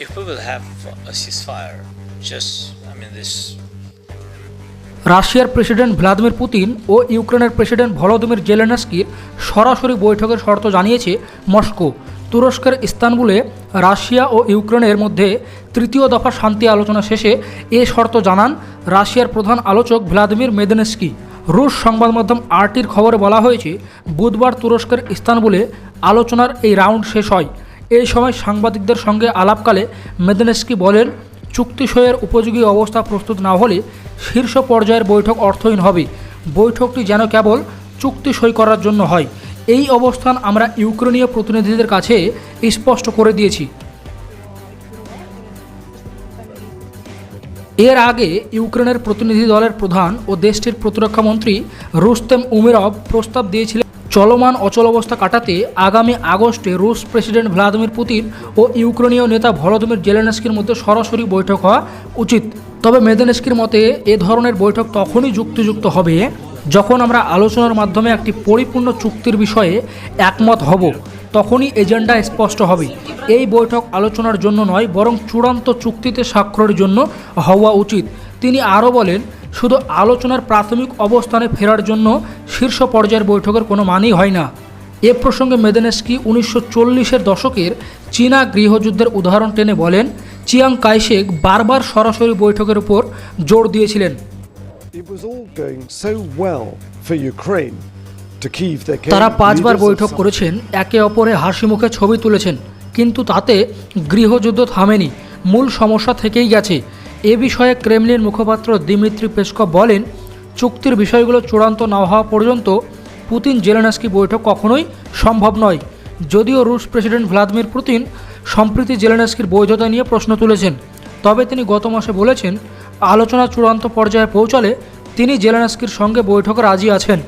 if we will have a ceasefire, just I mean this রাশিয়ার president Vladimir Putin ও ইউক্রেনের president Volodymyr জেলেনস্কির সরাসরি বৈঠকের শর্ত জানিয়েছে মস্কো। তুরস্কের ইস্তানবুলে রাশিয়া ও ইউক্রেনের মধ্যে তৃতীয় দফা শান্তি আলোচনা শেষে এ শর্ত জানান রাশিয়ার প্রধান আলোচক ভ্লাদিমির মেদেনেস্কি। রুশ সংবাদ মাধ্যম আরটির খবরে বলা হয়েছে বুধবার তুরস্কের ইস্তানবুলে আলোচনার এই রাউন্ড শেষ হয়। এই সময় সাংবাদিকদের সঙ্গে আলাপকালে মেদেনেস্কি বলেন, চুক্তি সইয়ের উপযোগী অবস্থা প্রস্তুত না হলে শীর্ষ পর্যায়ের বৈঠক অর্থহীন হবে। বৈঠকটি যেন কেবল চুক্তি সই করার জন্য হয়। এই অবস্থান আমরা ইউক্রেনীয় প্রতিনিধিদের কাছে স্পষ্ট করে দিয়েছি। এর আগে ইউক্রেনের প্রতিনিধি দলের প্রধান ও দেশটির প্রতিরক্ষা মন্ত্রী রুস্তেম উমেরভ প্রস্তাব দিয়েছিলেন। চলমান অচল অবস্থা কাটাতে আগামী আগস্টে রুশ প্রেসিডেন্ট ভ্লাদিমির পুতিন ও ইউক্রেনীয় নেতা ভলোদিমির জেলেনস্কির মধ্যে সরাসরি বৈঠক হওয়া উচিত। তবে মেদেনেস্কির মতে, এ ধরনের বৈঠক তখনই যুক্তিযুক্ত হবে যখন আমরা আলোচনার মাধ্যমে একটি পরিপূর্ণ চুক্তির বিষয়ে একমত হব। তখনই এজেন্ডা স্পষ্ট হবে। এই বৈঠক আলোচনার জন্য নয়, বরং চূড়ান্ত চুক্তিতে স্বাক্ষরের জন্য হওয়া উচিত। তিনি আরও বলেন শুধু আলোচনার প্রাথমিক অবস্থানে ফেরার জন্য শীর্ষ পর্যায়ের বৈঠকের কোনো মানেই হয় না। এ প্রসঙ্গে মেদেনেস্কি উনিশশো চল্লিশের দশকের চীনা গৃহযুদ্ধের উদাহরণ টেনে বলেন চিয়াং কাইশেক বারবার সরাসরি বৈঠকের উপর জোর দিয়েছিলেন। তারা পাঁচবার বৈঠক করেছেন একে অপরে হাসি মুখে ছবি তুলেছেন কিন্তু তাতে গৃহযুদ্ধ থামেনি মূল সমস্যা থেকেই গেছে। এ বিষয়ে ক্রেমলিন মুখপাত্র দিমিত্রি পেসকভ বলেন, চুক্তির বিষয়গুলো চূড়ান্ত না হওয়া পর্যন্ত পুতিন জেলেনাস্কি বৈঠক কখনোই সম্ভব নয়। যদিও রুশ প্রেসিডেন্ট ভ্লাদিমির পুতিন সম্প্রতি জেলেনাস্কির বৈধতা নিয়ে প্রশ্ন তুলেছেন, তবে তিনি গত মাসে বলেছেন, আলোচনা চূড়ান্ত পর্যায়ে পৌঁছালে তিনি জেলেনাস্কির সঙ্গে বৈঠকে রাজি আছেন।